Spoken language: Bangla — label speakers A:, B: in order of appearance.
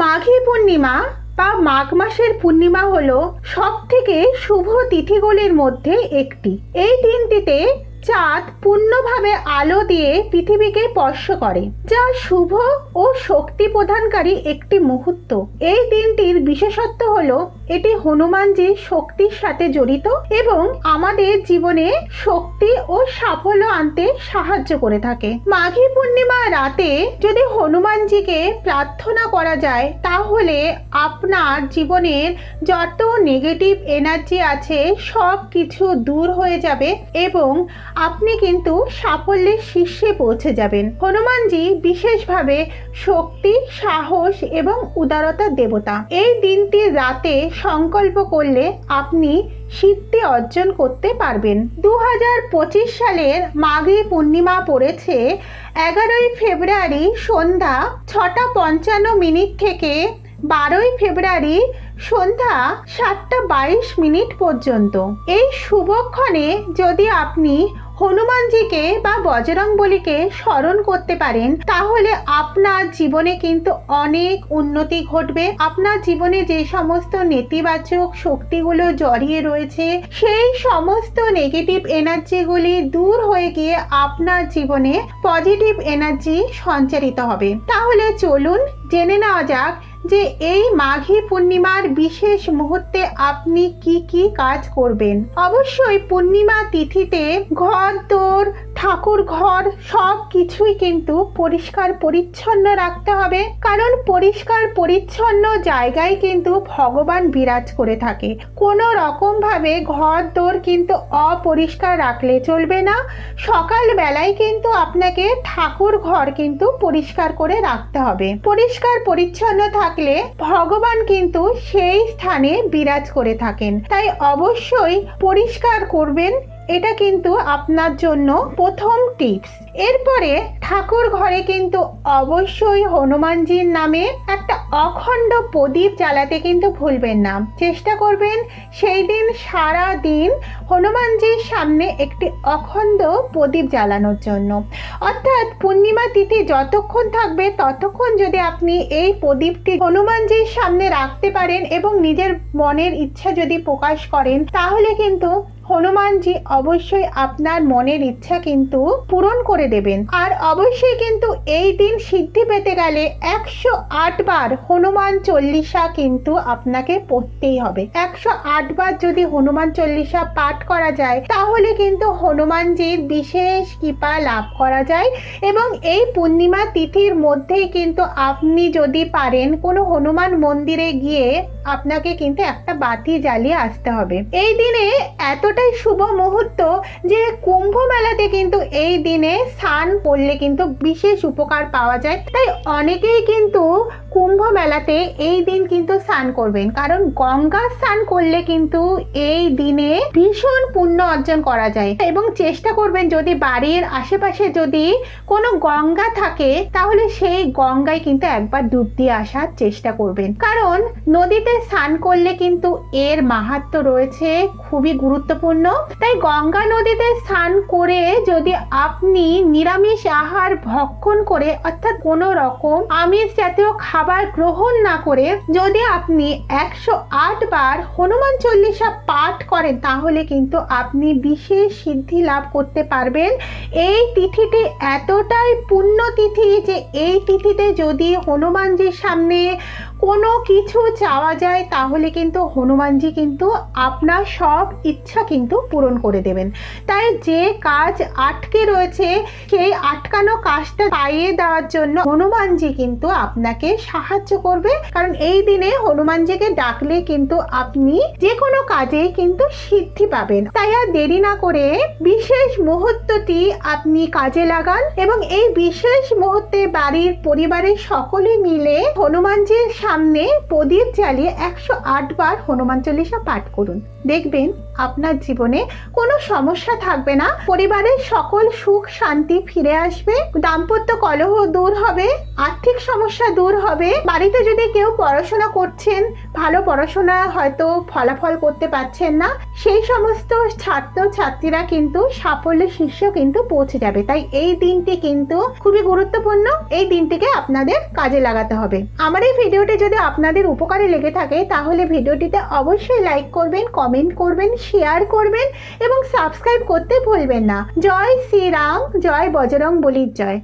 A: মাঘী পূর্ণিমা বা মাঘ মাসের পূর্ণিমা হলো সব থেকে শুভ তিথিগুলির মধ্যে একটি। এই দিনটিতে চাঁদ পূর্ণভাবে আলো দিয়ে পৃথিবীকে স্পর্শ করে, যা শুভ ও শক্তি প্রদানকারী একটি মুহূর্ত। এই দিনটির বিশেষত্ব হলো, এটি হনুমানজির শক্তির সাথে জড়িত এবং আমাদের জীবনে শক্তি ও সাফল্য আনতে সাহায্য করে থাকে। মাঘী পূর্ণিমা রাতে যদি হনুমানজিকে প্রার্থনা করা যায়, তাহলে আপনার জীবনের যত নেগেটিভ এনার্জি আছে সব কিছু দূর হয়ে যাবে এবং আপনি কিন্তু সাফল্যের শীর্ষে পৌঁছে যাবেন। হনুমানজি বিশেষভাবে শক্তি, সাহস এবং উদারতার দেবতা। এই দিনটি রাতে সংকল্প করলে আপনি সিদ্ধি অর্জন করতে পারবেন। দু সালের মাঘী পূর্ণিমা পড়েছে এগারোই ফেব্রুয়ারি সন্ধ্যা ছটা পঞ্চান্ন মিনিট থেকে বারোই ফেব্রুয়ারি সন্ধ্যা সাতটা বাইশ মিনিট পর্যন্ত। এই শুভক্ষণে যদি আপনি হনুমানজিকে বা বজরংবলীকে স্মরণ করতে পারেন, তাহলে আপনার জীবনে কিন্তু অনেক উন্নতি ঘটবে। আপনার জীবনে যে সমস্ত নেতিবাচক শক্তিগুলো জড়িয়ে রয়েছে, সেই সমস্ত নেগেটিভ এনার্জিগুলি দূর হয়ে গিয়ে আপনার জীবনে পজিটিভ এনার্জি সঞ্চারিত হবে। তাহলে চলুন জেনে নেওয়া যাক যে এই মাঘী পূর্ণিমার বিশেষ মুহূর্তে আপনি কি কি কাজ করবেন? অবশ্যই পূর্ণিমা তিথিতে ঘর, দোর ঠাকুর ঘর সব কিছুই কিন্তু পরিষ্কার পরিচ্ছন্ন রাখতে হবে। কারণ পরিষ্কার পরিচ্ছন্ন জায়গায় কিন্তু ভগবান বিরাজ করে থাকে। কোনো রকম ভাবে ঘর দোর কিন্তু অপরিষ্কার রাখলে চলবে না। সকাল বেলায় কিন্তু আপনাকে ঠাকুর ঘর কিন্তু পরিষ্কার করে রাখতে হবে। পরিষ্কার পরিচ্ছন্ন থাকলে ভগবান কিন্তু সেই স্থানে বিরাজ করে থাকেন। তাই অবশ্যই পরিষ্কার করবেন এটা কিন্তু আপনার জন্য প্রথম টিপস। এরপরে ঠাকুর ঘরে কিন্তু অবশ্যই হনুমানজির নামে একটা অখণ্ড প্রদীপ জ্বালাতে কিন্তু ভুলবেন না। চেষ্টা করবেন সেই দিন সারা দিন হনুমানজির সামনে একটি অখণ্ড প্রদীপ জ্বালানোর জন্য। অর্থাৎ পূর্ণিমা তিথি যতক্ষণ থাকবে ততক্ষণ যদি আপনি এই প্রদীপটি হনুমানজির সামনে রাখতে পারেন এবং নিজের মনের ইচ্ছা যদি প্রকাশ করেন, তাহলে কিন্তু হনুমানজি অবশ্যই আপনার মনের ইচ্ছা কিন্তু পূরণ করে দেবেন। আর অবশ্যই কিন্তু এই দিন সিদ্ধি পেতে গেলে একশো বার হনুমান চল্লিশা কিন্তু আপনাকে পড়তেই হবে। একশো আট বার যদি হনুমান চল্লিশা পাঠ করা যায়, তাহলে কিন্তু হনুমানজির বিশেষ কৃপা লাভ করা যায় এবং এই পূর্ণিমা তিথির মধ্যেই কিন্তু আপনি যদি পারেন কোনো হনুমান মন্দিরে গিয়ে আপনাকে কিন্তু একটা বাতি জ্বালিয়ে আসতে হবে। এই দিনে এতটাই শুভ মুহূর্ত যে কুম্ভ মেলাতে কিন্তু এই দিনে স্নান করলে কিন্তু বিশেষ উপকার পাওয়া যায়। তাই অনেকেই কিন্তু কুম্ভ মেলাতে এই দিন কিন্তু স্নান করবেন। কারণ গঙ্গা স্নান করলে কিন্তু এই দিনে ভীষণ পুণ্য অর্জন করা যায়। এবং চেষ্টা করবেন যদি বাড়ির আশেপাশে যদি কোনো গঙ্গা থাকে, তাহলে সেই গঙ্গায় কিন্তু একবার ডুব দিয়ে আসার চেষ্টা করবেন। কারণ নদীতে স্নান করলে কিন্তু এর মাহাত্ম রয়েছে খুবই গুরুত্বপূর্ণ। তাই গঙ্গা নদীতে স্নান করে যদি আপনি নিরামিষ আহার ভক্ষণ করে, অর্থাৎ কোনো রকম আমিষ জাতীয় খাবার গ্রহণ না করে যদি আপনি একশো আট বার হনুমান চল্লিশা পাঠ করেন, তাহলে কিন্তু আপনি বিশেষ সিদ্ধি লাভ করতে পারবেন। এই তিথিটি এতটাই পুণ্য তিথি যে এই তিথিতে যদি হনুমানজির সামনে কোনো কিছু চাওয়া যায় তাহলে কিন্তু হনুমানজি কিন্তু আপনার সব ইচ্ছা কিন্তু পূরণ করে দেবেন। তাই যে কাজ আটকে রয়েছে, সেই আটকানো কাজটা পাইয়ে দেওয়ার জন্য হনুমানজি কিন্তু আপনাকে সাহায্য করবে। কারণ এই দিনে হনুমানজিকে ডাকলে কিন্তু আপনি যে কোনো কাজেই কিন্তু সিদ্ধি পাবেন। তাই আর দেরি না করে বিশেষ মুহূর্তটি আপনি কাজে লাগান এবং এই বিশেষ মুহূর্তে বাড়ির পরিবারের সকলে মিলে হনুমানজির সামনে প্রদীপ জ্বালিয়ে একশো আট বার হনুমান চল্লিশা পাঠ করুন। দেখবেন আপনার জীবনে কোনো সমস্যা থাকবে না। পরিবারের সকল সুখ শান্তি ফিরে আসবে। দাম্পত্য কলহ দূর হবে, আর্থিক সমস্যা দূর হবে। বাড়িতে যদি কেউ পড়াশোনা করছেন, ভালো পড়াশোনা হয়তো ফলাফল করতে পারছেন না। সেই সমস্ত ছাত্র ছাত্রীরা কিন্তু সাফল্যের শীর্ষে কিন্তু পৌঁছে যাবে। তাই এই দিনটি কিন্তু খুবই গুরুত্বপূর্ণ। এই দিনটিকে আপনাদের কাজে লাগাতে হবে। আমার এই ভিডিওটি যদি আপনাদের উপকারে লেগে থাকে, তাহলে ভিডিওটিতে অবশ্যই লাইক করবেন কমেন্ট করবেন শেয়ার করবেন এবং সাবস্ক্রাইব করতে ভুলবেন না। জয় শ্রীরাম, জয় বজরং বলির জয়।